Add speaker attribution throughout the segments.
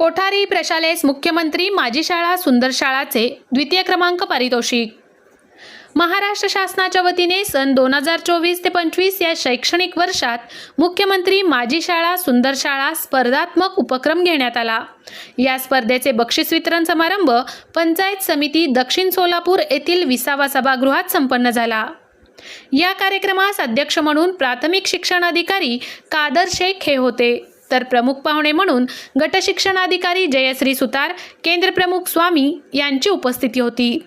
Speaker 1: कोठारी प्रशालेस मुख्यमंत्री माजी शाळा सुंदर शाळाचे द्वितीय क्रमांक पारितोषिक. महाराष्ट्र शासनाच्या वतीने सन दोन हजार चोवीस ते पंचवीस या शैक्षणिक वर्षात मुख्यमंत्री माजी शाळा सुंदर शाळा स्पर्धात्मक उपक्रम घेण्यात आला. या स्पर्धेचे बक्षीस वितरण समारंभ पंचायत समिती दक्षिण सोलापूर येथील विसावा सभागृहात संपन्न झाला. या कार्यक्रमास अध्यक्ष म्हणून प्राथमिक शिक्षण अधिकारी कादर शेख हे होते. तर प्रमुख पाहुणे म्हणून गट शिक्षणाधिकारी जयश्री सुतार केंद्रप्रमुख स्वामी यांची उपस्थिती होती.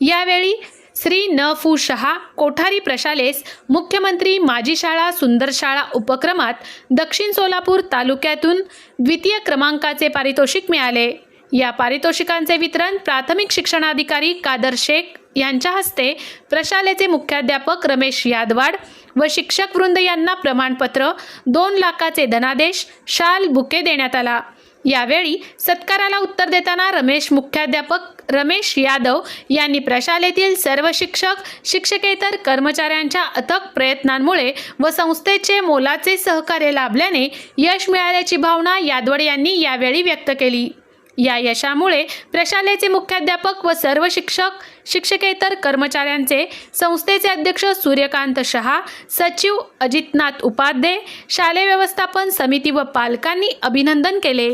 Speaker 1: यावेळी श्री न फू शहा कोठारी प्रशालेस मुख्यमंत्री माजी शाळा सुंदर शाळा उपक्रमात दक्षिण सोलापूर तालुक्यातून द्वितीय क्रमांकाचे पारितोषिक मिळाले. या पारितोषिकांचे वितरण प्राथमिक शिक्षणाधिकारी कादर शेख यांच्या हस्ते प्रशालेचे मुख्याध्यापक रमेश यादवाड व शिक्षक वृंद यांना प्रमाणपत्र दोन लाखाचे धनादेश शाल बुके देण्यात आला. यावेळी सत्काराला उत्तर देताना रमेश मुख्याध्यापक रमेश यादव यांनी प्रशालेतील सर्व शिक्षक शिक्षकेतर कर्मचाऱ्यांच्या अथक प्रयत्नांमुळे व संस्थेचे मोलाचे सहकार्य लाभल्याने यश मिळाल्याची भावना यादवड यांनी यावेळी व्यक्त केली. या यशामुळे प्रशालेचे मुख्याध्यापक व सर्व शिक्षक शिक्षकेतर कर्मचाऱ्यांचे संस्थेचे अध्यक्ष सूर्यकांत शहा सचिव अजितनाथ उपाध्ये शालेय व्यवस्थापन समिती व पालकांनी अभिनंदन केले.